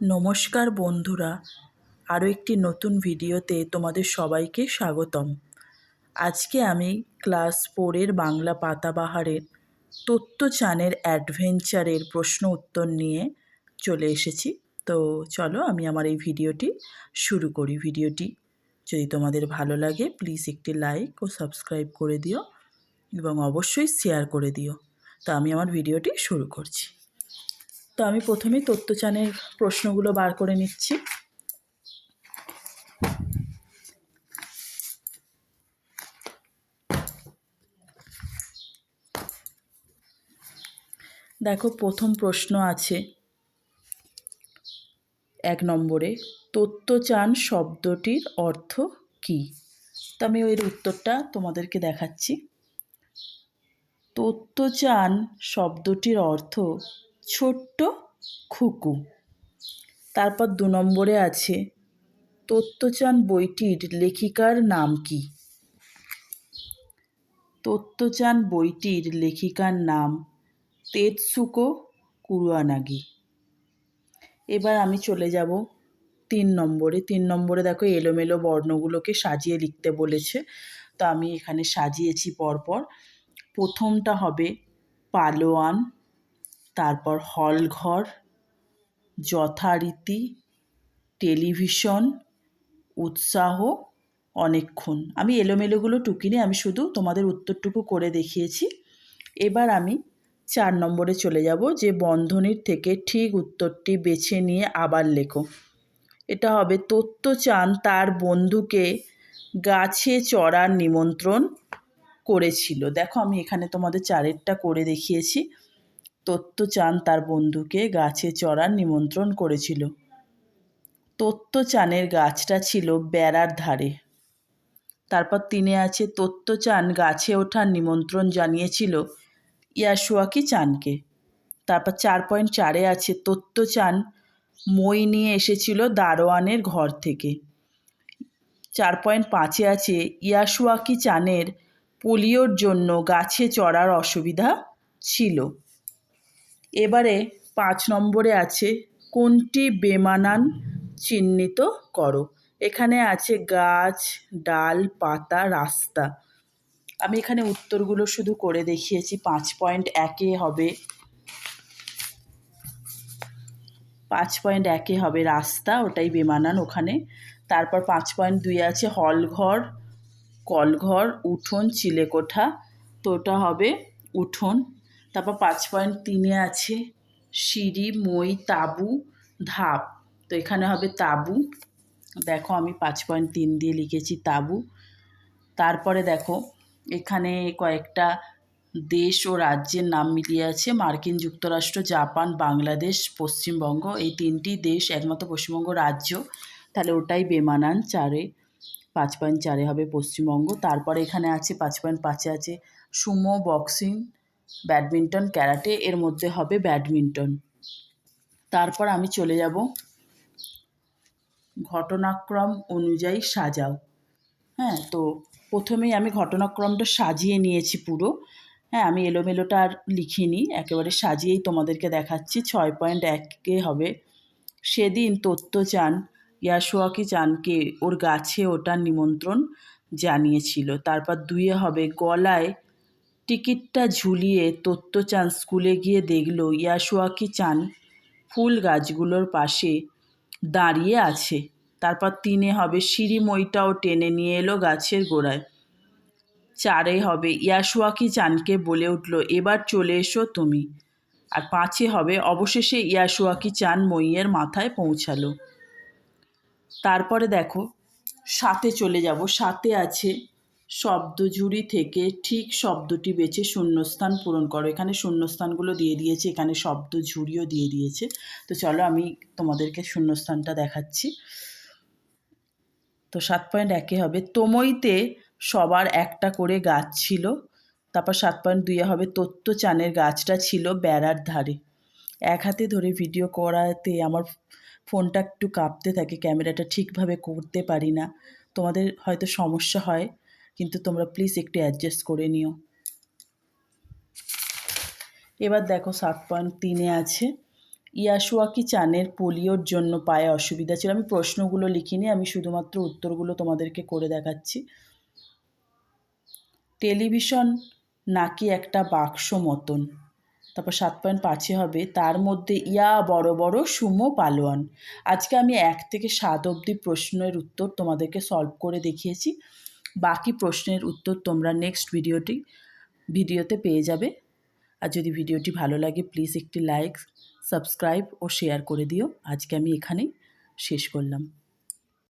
নমস্কার বন্ধুরা। আরও একটি নতুন ভিডিওতে তোমাদের সবাইকে স্বাগতম। আজকে আমি ক্লাস ফোরের বাংলা পাতাবাহারের তত্ত্বচানের অ্যাডভেঞ্চারের প্রশ্ন উত্তর নিয়ে চলে এসেছি। তো চলো আমি আমার এই ভিডিওটি শুরু করি। ভিডিওটি যদি তোমাদের ভালো লাগে, প্লিজ একটি লাইক ও সাবস্ক্রাইব করে দিও এবং অবশ্যই শেয়ার করে দিও। তো আমি আমার ভিডিওটি শুরু করছি। তো আমি প্রথমেই তত্ত্বচানের প্রশ্নগুলো বার করে নিচ্ছি। দেখো, প্রথম প্রশ্ন আছে এক নম্বরে, তত্ত্বচান শব্দটির অর্থ কী? তো আমি এর উত্তরটা তোমাদেরকে দেখাচ্ছি। তত্ত্বচান শব্দটির অর্থ ছোট্ট খুকু। তারপর দু নম্বরে আছে তত্ত্বচান বইটির লেখিকার নাম কি? তত্ত্বচান বইটির লেখিকার নাম তেতসুকো কুরুয়ানাগি। এবার আমি চলে যাব তিন নম্বরে। তিন নম্বরে দেখো এলোমেলো বর্ণগুলোকে সাজিয়ে লিখতে বলেছে। তো আমি এখানে সাজিয়েছি পরপর। প্রথমটা হবে পালোয়ান তারপর হলঘর, যথারীতি টেলিভিশন, উৎসাহ, অনেকক্ষণ। আমি এলোমেলোগুলো টুকিনি, আমি শুধু তোমাদের উত্তরটুকু করে দেখিয়েছি। এবার আমি চার নম্বরে চলে যাব, যে বন্ধনীর থেকে ঠিক উত্তরটি বেছে নিয়ে আবার লেখো। এটা হবে তত্ত্ব চান তার বন্ধুকে গাছে চড়ার নিমন্ত্রণ করেছিল। দেখো, আমি এখানে তোমাদের চারেরটা করে দেখিয়েছি। তত্ত্বচান তার বন্ধুকে গাছে চড়ার নিমন্ত্রণ করেছিল। তত্ত্বচানের গাছটা ছিল বেড়ার ধারে। তারপর তিনে আছে তত্ত্বচান গাছে ওঠার নিমন্ত্রণ জানিয়েছিল ইয়াসুয়াকি চানকে। তারপর চার পয়েন্ট চারে আছে তত্ত্বচান মই নিয়ে এসেছিল দারোয়ানের ঘর থেকে। চার পয়েন্ট পাঁচে আছে, ইয়াসুয়াকি চানের পোলিওর জন্য গাছে চড়ার অসুবিধা ছিল। এবারে পাঁচ নম্বরে আছে কোনটি বেমানান চিহ্নিত করো? এখানে আছে গাছ, ডাল, পাতা, রাস্তা। আমি এখানে উত্তরগুলো শুধু করে দেখিয়েছি, পাঁচ পয়েন্ট একে হবে। পাঁচ পয়েন্ট একে হবে রাস্তা, ওটাই বেমানান ওখানে। তারপর পাঁচ পয়েন্ট দুই আছে হলঘর, কলঘর, উঠোন, চিলেকোঠা। তো ওটা হবে উঠোন। তারপর পাঁচ পয়েন্ট তিনে আছে সিঁড়ি, মই, তাবু, ধাপ। তো এখানে হবে তাবু। দেখো আমি পাঁচ পয়েন্ট তিন দিয়ে লিখেছি তাবু। তারপরে দেখো এখানে কয়েকটা দেশ ও রাজ্যের নাম মিলিয়ে আছে। মার্কিন যুক্তরাষ্ট্র, জাপান, বাংলাদেশ, পশ্চিমবঙ্গ। এই তিনটি দেশ একমাত্র পশ্চিমবঙ্গ রাজ্য। তাহলে ওটাই বেমানান চারে। পাঁচ পয়েন্ট চারে হবে পশ্চিমবঙ্গ। তারপরে এখানে আছে, পাঁচ পয়েন্ট পাঁচে আছে সুমো বক্সিং। ব্যাডমিন্টন, ক্যারাটে, এর মধ্যে হবে ব্যাডমিন্টন। তারপর আমি চলে যাব। ঘটনাক্রম অনুযায়ী সাজাও। হ্যাঁ তো প্রথমেই আমি ঘটনাক্রমটা সাজিয়ে নিয়েছি পুরো। হ্যাঁ আমি এলোমেলোটা আর লিখিনি, একেবারে সাজিয়েই তোমাদেরকে দেখাচ্ছি। ছয় পয়েন্ট একে হবে। সেদিন তত্ত্ব চান ইয়াসোয়াকি চানকে ওর গাছে ওটার নিমন্ত্রণ জানিয়েছিল। তারপর দুইয়ে হবে গলায় টিকিটটা ঝুলিয়ে তত্ত্বচান স্কুলে গিয়ে দেখল ইয়াসুয়াকি চান ফুল গাছগুলোর পাশে দাঁড়িয়ে আছে। তারপর তিনে হবে সিঁড়িমইটাও টেনে নিয়ে এলো গাছের গোড়ায়। চারে হবে ইয়াসুয়াকি চানকে বলে উঠল, এবার চলে এসো তুমি। আর পাঁচে হবে অবশেষে ইয়াসুয়াকি চান মইয়ের মাথায় পৌঁছালো। তারপরে দেখো, সাথে চলে যাব, সাথে আছে শব্দজুড়ি থেকে ঠিক শব্দটি বেছে শূন্যস্থান পূরণ করো। এখানে শূন্যস্থানগুলো দিয়ে দিয়েছে, এখানে শব্দ ঝুড়িও দিয়ে দিয়েছে। তো চলো আমি তোমাদেরকে শূন্যস্থানটা দেখাচ্ছি। তো সাত পয়েন্ট একে হবে, তোমইতে সবার একটা করে গাছ ছিল, তারপর সাত পয়েন্ট দুইয়ে হবে তত্ত্ব চানের গাছটা ছিল বেড়ার ধারে। এক হাতে ধরে ভিডিও করাতে আমার ফোনটা একটু কাঁপতে থাকে, ক্যামেরাটা ঠিকভাবে করতে পারি না। তোমাদের হয়তো সমস্যা হয় কিন্তু তোমরা প্লিজ একটু অ্যাডজাস্ট করে নিও। এবার দেখো সাত পয়েন্ট তিনে আছে ইয়াশুয়া কি চানের পোলিওর জন্য পায়ে অসুবিধা ছিল। আমি প্রশ্নগুলো লিখিনি, আমি শুধুমাত্র উত্তরগুলো তোমাদেরকে করে দেখাচ্ছি। টেলিভিশন নাকি একটা বাক্স মতন? তারপর সাত পয়েন্ট পাঁচে হবে, তার মধ্যে ইয়া বড় বড় সুমো পালোয়ান। আজকে আমি এক থেকে সাত অবধি প্রশ্নের উত্তর তোমাদেরকে সলভ করে দেখিয়েছি। বাকি প্রশ্নের উত্তর তোমরা নেক্সট ভিডিওটি ভিডিওতে পেয়ে যাবে। আর যদি ভিডিওটি ভালো লাগে প্লিজ একটি লাইক সাবস্ক্রাইব ও শেয়ার করে দিও। আজকে আমি এখানেই শেষ করলাম।